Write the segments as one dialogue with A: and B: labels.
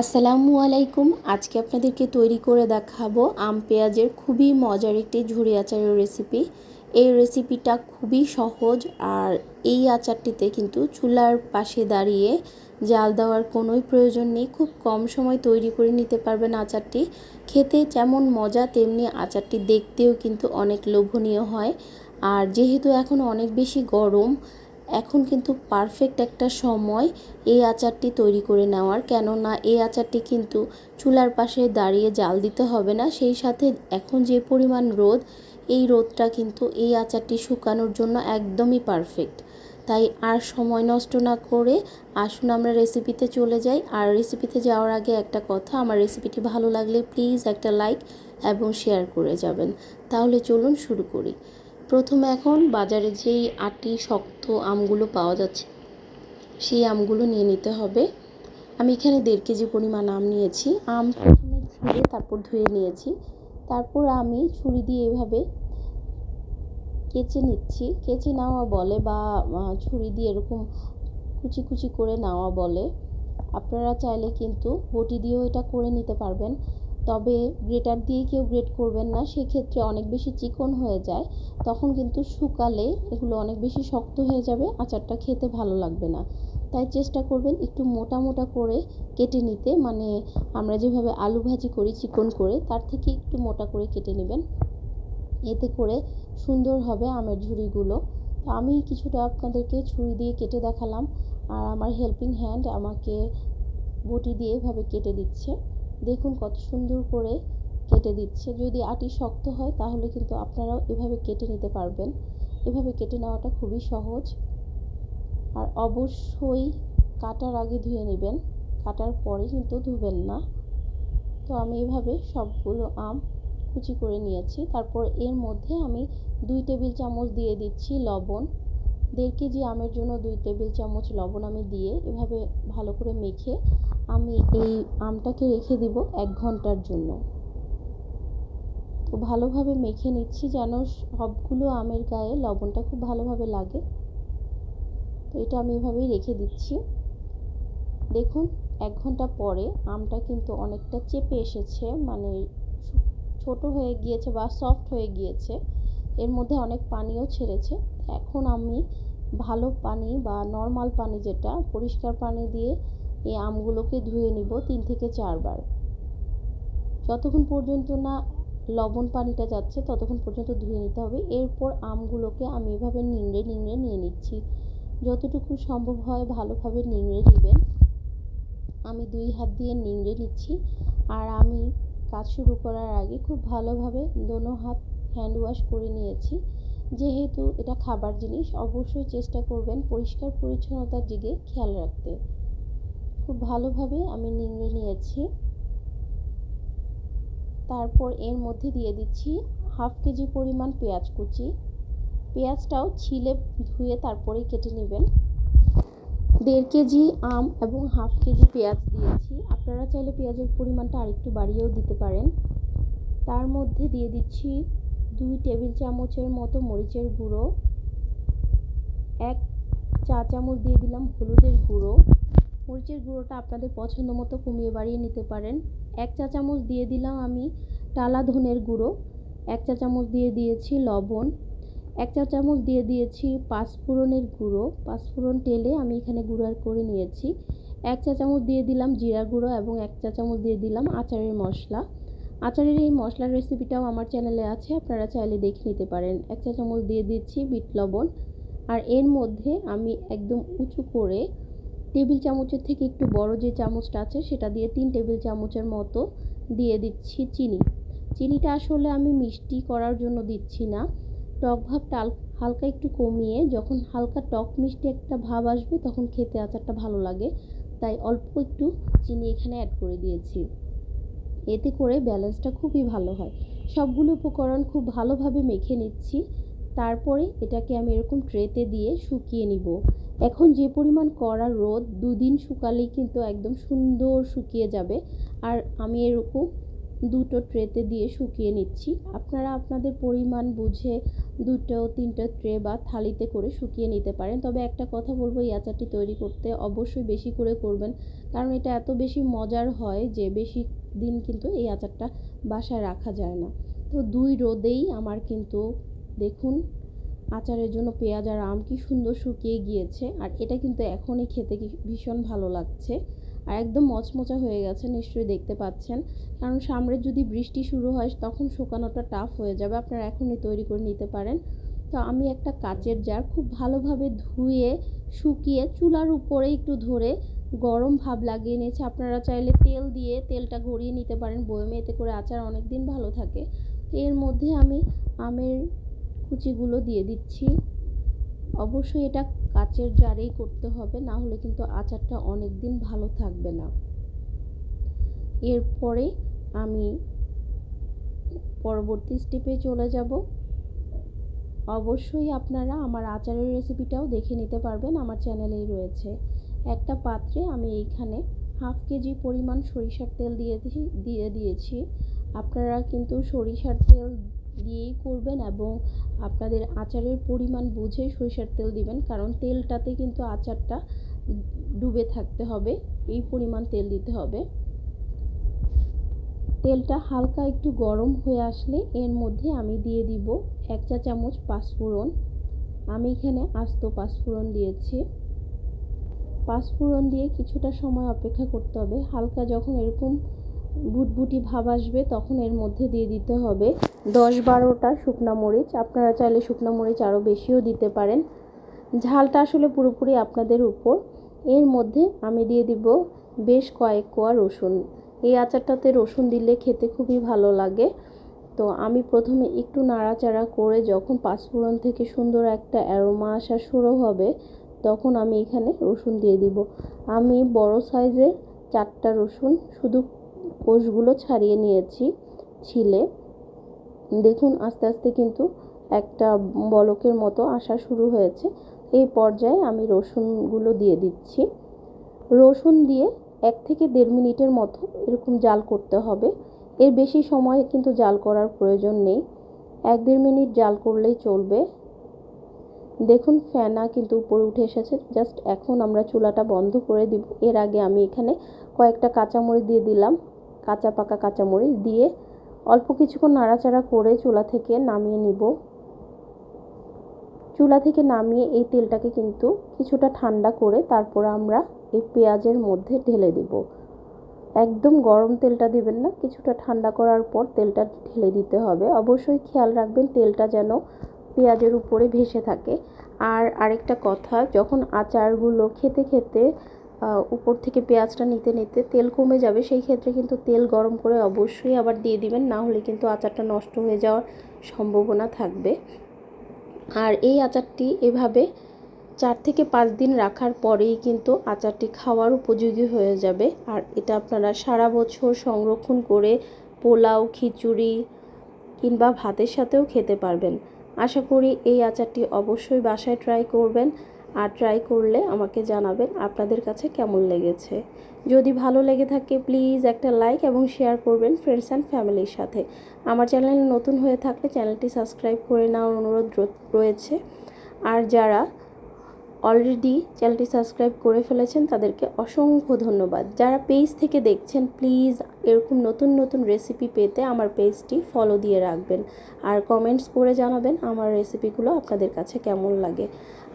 A: আসসালামু আলাইকুম। আজকে আপনাদেরকে তৈরি করে দেখাবো আম পেঁয়াজের খুবই মজার একটি ঝুড়ি আচারের রেসিপি এই রেসিপিটা খুবই সহজ আর এই আচারটিতে কিন্তু চুলার পাশে দাঁড়িয়ে জাল দেওয়ার কোনোই প্রয়োজন নেই। খুব কম সময় তৈরি করে নিতে পারবেন আচারটি। খেতে যেমন মজা, তেমনি আচারটি দেখতেও কিন্তু অনেক লোভনীয় হয়। আর যেহেতু এখন অনেক বেশি গরম এখন কিন্তু পারফেক্ট একটা সময় এই আচারটি তৈরি করে নেওয়ার। কেননা এই আচারটি কিন্তু চুলার পাশে দাঁড়িয়ে জাল দিতে হবে না। সেই সাথে এখন যে পরিমাণ রোদ, এই রোদটা কিন্তু এই আচারটি শুকানোর জন্য একদমই পারফেক্ট তাই আর সময় নষ্ট না করে আসুন আমরা রেসিপিতে চলে যাই। আর রেসিপিতে যাওয়ার আগে একটা কথা, আমার রেসিপিটি ভালো লাগলে প্লিজ একটা লাইক এবং শেয়ার করে যাবেন। তাহলে চলুন শুরু করি। প্রথমে এখন বাজারে যেই আটি, শক্ত আমগুলো পাওয়া যাচ্ছে, সেই আমগুলো নিয়ে নিতে হবে। আমি এখানে দেড় কেজি পরিমাণ আম নিয়েছি। আম প্রথমে ছিঁড়ে তারপর ধুয়ে নিয়েছি। তারপর আমি ছুরি দিয়ে এভাবে কেচে নিচ্ছি। কেচে নেওয়া বলে বা ছুরি দিয়ে এরকম কুচি কুচি করে নেওয়া বলে। আপনারা চাইলে কিন্তু বটি দিয়েও এটা করে নিতে পারবেন। তবে গ্রেটার দিয়ে কেউ গ্রেট করবেন না, সেক্ষেত্রে অনেক বেশি চিকন হয়ে যায়। তখন কিন্তু শুকালে এগুলো অনেক বেশি শক্ত হয়ে যাবে, আচারটা খেতে ভালো লাগবে না। তাই চেষ্টা করবেন একটু মোটা মোটা করে কেটে নিতে মানে আমরা যেভাবে আলু ভাজি করি চিকন করে, তার থেকে একটু মোটা করে কেটে নেবেন। এতে করে সুন্দর হবে আমের ঝুড়িগুলো। তো আমি কিছুটা আপনাদেরকে ছুরি দিয়ে কেটে দেখালাম, আর আমার হেল্পিং হ্যান্ড আমাকে বটি দিয়ে এভাবে কেটে দিচ্ছে। দেখুন কত সুন্দর করে কেটে দিচ্ছে। যদি আটি শক্ত হয়, তাহলে কিন্তু আপনারাও এভাবে কেটে নিতে পারবেন। এভাবে কেটে নেওয়াটা খুবই সহজ। আর অবশ্যই কাটার আগে ধুয়ে নেবেন। কাটার পরে কিন্তু ধুবেন না। তো আমি এভাবে সবগুলো আম কুচি করে নিয়েছি। তারপর এর মধ্যে আমি দুই টেবিল চামচ দিয়ে দিচ্ছি লবণ। দেড় কেজি আমের জন্য দুই টেবিল চামচ লবণ আমি দিয়ে এভাবে ভালো করে মেখে আমি এই আমটাকে রেখে দিব এক ঘণ্টার জন্য। তো ভালোভাবে মেখে নিচ্ছি যেন সবগুলো আমের গায়ে লবণটা খুব ভালোভাবে লাগে। তো এটা আমি এভাবেই রেখে দিচ্ছি। দেখুন, এক ঘণ্টা পরে আমটা কিন্তু অনেকটা চেপে এসেছে মানে ছোট হয়ে গিয়েছে বা সফট হয়ে গিয়েছে। এর মধ্যে অনেক পানিও ছেড়েছে। এখন আমি ভালো পানি বা নর্মাল পানি যেটা, পরিষ্কার পানি দিয়ে এই আমগুলোকে ধুয়ে নিব তিন থেকে চারবার। যতক্ষণ পর্যন্ত না লবণ পানিটা যাচ্ছে, ততক্ষণ পর্যন্ত ধুয়ে নিতে হবে। এরপর আমগুলোকে আমি এভাবে নিংড়ে নিংড়ে নিয়ে নিচ্ছি। যতটুকু সম্ভব হয় ভালোভাবে নিংড়ে নেবেন। আমি দুই হাত দিয়ে নিংড়ে নিচ্ছি। আর আমি কাজ শুরু করার আগে খুব ভালোভাবে দোনো হাত হ্যান্ড ওয়াশ করে নিয়েছি। যেহেতু এটা খাবার জিনিস, অবশ্যই চেষ্টা করবেন পরিষ্কার পরিচ্ছন্নতার দিকে খেয়াল রাখতে। খুব ভালোভাবে আমি নিংড়ে নিয়েছি। তারপর এর মধ্যে দিয়ে দিচ্ছি হাফ কেজি পরিমাণ পেঁয়াজ কুচি। পেঁয়াজটাও ছিলে ধুয়ে তারপরে কেটে নেবেন। দেড় কেজি আম এবং হাফ কেজি পেঁয়াজ দিয়েছি। আপনারা চাইলে পেঁয়াজের পরিমাণটা আরেকটু বাড়িয়েও দিতে পারেন। তার মধ্যে দিয়ে দিচ্ছি দুই টেবিল চামচের মতো মরিচের গুঁড়ো। এক চা চামচ দিয়ে দিলাম হলুদের গুঁড়ো। মরিচের গুঁড়োটা আপনাদের পছন্দ মতো কমিয়ে বাড়িয়ে নিতে পারেন। এক চা চামচ দিয়ে দিলাম আমি টালা ধনের গুঁড়ো, এক চা চামচ দিয়ে দিয়েছি লবণ, এক চা চামচ দিয়ে দিয়েছি পাঁচফোড়নের গুঁড়ো। পাঁচফোড়ন তেলে আমি এখানে গুঁড়ার করে নিয়েছি। এক চা চামচ দিয়ে দিলাম জিরা গুঁড়ো এবং এক চা চামচ দিয়ে দিলাম আচারের মশলা। আচারের এই মশলার রেসিপিটাও আমার চ্যানেলে আছে, আপনারা চাইলে দেখে নিতে পারেন। এক চা চামচ দিয়ে দিচ্ছি বিট লবণ। আর এর মধ্যে আমি একদম উঁচু করে টেবিল চামচের থেকে একটু বড় যে চামচটা আছে, সেটা দিয়ে তিন টেবিল চামচের মতো দিয়ে দিচ্ছি চিনি। চিনিটা আসলে আমি মিষ্টি করার জন্য দিচ্ছি না। টক ভাবটা হালকা একটু কমিয়ে যখন হালকা টক মিষ্টি একটা ভাব আসবে, তখন খেতে আচারটা ভালো লাগে। তাই অল্প একটু চিনি এখানে অ্যাড করে দিয়েছি। এতে করে ব্যালেন্সটা খুবই ভালো হয়। সবগুলো উপকরণ খুব ভালোভাবে মেখে নিচ্ছি। তারপরে এটাকে আমি এরকম ট্রেতে দিয়ে শুকিয়ে নিব। এখন যে পরিমাণ কড়া রোদ, দুদিন শুকালেই কিন্তু একদম সুন্দর শুকিয়ে যাবে। আর আমি এরকম দুটো ট্রেতে দিয়ে শুকিয়ে নিচ্ছি। আপনারা আপনাদের পরিমাণ বুঝে দুটো, তিনটে ট্রে বা থালিতে করে শুকিয়ে নিতে পারেন। তবে একটা কথা বলব, এই আচারটি তৈরি করতে অবশ্যই বেশি করে করবেন। কারণ এটা এত বেশি মজার হয় যে বেশি দিন কিন্তু এই আচারটা বাসায় রাখা যায় না। তো দুই রোদেই আমার কিন্তু দেখুন, আচারের জন্য পেঁয়াজ আর আম কি সুন্দর শুকিয়ে গিয়েছে। আর এটা কিন্তু এখনই খেতে ভীষণ ভালো লাগছে। আর একদম মচমচা হয়ে গেছে, নিশ্চয়ই দেখতে পাচ্ছেন। কারণ সামনে যদি বৃষ্টি শুরু হয়, তখন শুকানোটা টাফ হয়ে যাবে। আপনারা এখনই তৈরি করে নিতে পারেন। তো আমি একটা কাচের জার খুব ভালোভাবে ধুয়ে, শুকিয়ে চুলার উপরে একটু ধরে গরম ভাব লাগিয়ে নিয়েছি। আপনারা চাইলে তেল দিয়ে তেলটা গড়িয়ে নিতে পারেন। বয়মে এতে করে আচার অনেক দিন ভালো থাকে। এর মধ্যে আমি আমের কুচিগুলো দিয়ে দিচ্ছি। অবশ্যই এটা কাচের জারেই করতে হবে, না হলে কিন্তু আচারটা অনেক দিন ভালো থাকবে না। এরপরে আমি পরবর্তী স্টেপে চলে যাব। অবশ্যই আপনারা আমার আচারের রেসিপিটাও দেখে নিতে পারবেন, আমার চ্যানেলেই রয়েছে। একটা পাত্রে আমি এইখানে হাফ কেজি পরিমাণ সরিষার তেল দিয়ে দিয়ে দিয়েছি। আপনারা কিন্তু সরিষার তেল দিয়েই করবেন এবং আপনাদের আচারের পরিমাণ বুঝে সরিষার তেল দিবেন। কারণ তেলটাতে কিন্তু আচারটা ডুবে থাকতে হবে, এই পরিমাণ তেল দিতে হবে। তেলটা হালকা একটু গরম হয়ে আসলে এর মধ্যে আমি দিয়ে দিব এক চা চামচ পাঁচফোড়ন। আমি এখানে আস্ত পাঁচফোড়ন দিয়েছি। পাঁচফোড়ন দিয়ে কিছুটা সময় অপেক্ষা করতে হবে। হালকা যখন এরকম ভুটভুটি ভাব আসবে, তখন এর মধ্যে দিয়ে দিতে হবে দশ বারোটা শুকনা মরিচ। আপনারা চাইলে শুকনো মরিচ আরও বেশিও দিতে পারেন। ঝালটা আসলে পুরোপুরি আপনাদের উপর। এর মধ্যে আমি দিয়ে দিব বেশ কয়েক কোয়া রসুন। এই আচারটাতে রসুন দিলে খেতে খুবই ভালো লাগে। তো আমি প্রথমে একটু নাড়াচাড়া করে যখন পাঁচফোড়ন থেকে সুন্দর একটা অ্যারোমা আসা শুরু হবে, তখন আমি এখানে রসুন দিয়ে দিব। আমি বড় সাইজের চারটা রসুন, শুধু কোষগুলো ছাড়িয়ে নিয়েছি ছিলে। দেখুন, আস্তে আস্তে কিন্তু একটা বলকের মতো আসা শুরু হয়েছে। এই পর্যায়ে আমি রসুনগুলো দিয়ে দিচ্ছি। রসুন দিয়ে এক থেকে দেড় মিনিটের মতো এরকম জাল করতে হবে। এর বেশি সময় কিন্তু জাল করার প্রয়োজন নেই। এক দেড় মিনিট জাল করলেই চলবে। দেখুন ফ্যানা কিন্তু উপরে উঠে এসেছে। জাস্ট এখন আমরা চুলাটা বন্ধ করে দিব। এর আগে আমি এখানে কয়েকটা কাঁচামরিচ দিয়ে দিলাম। কাঁচা পাকা কাঁচামরিচ দিয়ে অল্প কিছুক্ষণ নাড়াচাড়া করে চুলা থেকে নামিয়ে নিব। চুলা থেকে নামিয়ে এই তেলটাকে কিন্তু কিছুটা ঠান্ডা করে তারপর আমরা এই পেঁয়াজের মধ্যে ঢেলে দিব। একদম গরম তেলটা দিবেন না, কিছুটা ঠান্ডা করার পর তেলটা ঢেলে দিতে হবে। অবশ্যই খেয়াল রাখবেন তেলটা যেন পেঁয়াজের উপরে ভেসে থাকে। আর আরেকটা কথা, যখন আচারগুলো খেতে খেতে উপর থেকে পেঁয়াজটা নিতে নিতে তেল কমে যাবে, সেই ক্ষেত্রে কিন্তু তেল গরম করে অবশ্যই আবার দিয়ে দিবেন, না হলে কিন্তু আচারটা নষ্ট হয়ে যাওয়ার সম্ভাবনা থাকবে। আর এই আচারটি এভাবে চার থেকে পাঁচ দিন রাখার পরেই কিন্তু আচারটি খাওয়ার উপযোগী হয়ে যাবে। আর এটা আপনারা সারা বছর সংরক্ষণ করে পোলাও, খিচুড়ি কিংবা ভাতের সাথেও খেতে পারবেন। আশা করি এই আচারটি অবশ্যই বাসায় ট্রাই করবেন। আর ট্রাই করলে আমাকে জানাবেন আপনাদের কাছে কেমন লেগেছে। যদি ভালো লেগে থাকে প্লিজ একটা লাইক এবং শেয়ার করবেন ফ্রেন্ডস অ্যান্ড ফ্যামিলির সাথে। আমার চ্যানেল নতুন হয়ে থাকলে চ্যানেলটি সাবস্ক্রাইব করে নেওয়ার অনুরোধ রয়েছে। আর যারা অলরেডি চ্যানেলটি সাবস্ক্রাইব করে ফেলেছেন, তাদেরকে অসংখ্য ধন্যবাদ। যারা পেজ থেকে দেখছেন প্লিজ এরকম নতুন নতুন রেসিপি পেতে আমার পেজটি ফলো দিয়ে রাখবেন। আর কমেন্টস করে জানাবেন আমার রেসিপিগুলো আপনাদের কাছে কেমন লাগে।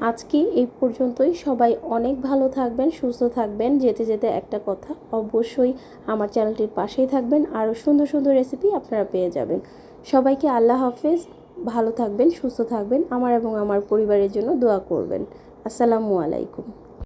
A: আজকে এই পর্যন্তই। সবাই অনেক ভালো থাকবেন, সুস্থ থাকবেন। যেতে যেতে একটা কথা অবশ্যই আমার চ্যানেলটির পাশেই থাকবেন। আরও সুন্দর সুন্দর রেসিপি আপনারা পেয়ে যাবেন। সবাইকে আল্লাহ হাফেজ। ভালো থাকবেন, সুস্থ থাকবেন। আমার এবং আমার পরিবারের জন্য দোয়া করবেন। আসসালামু আলাইকুম।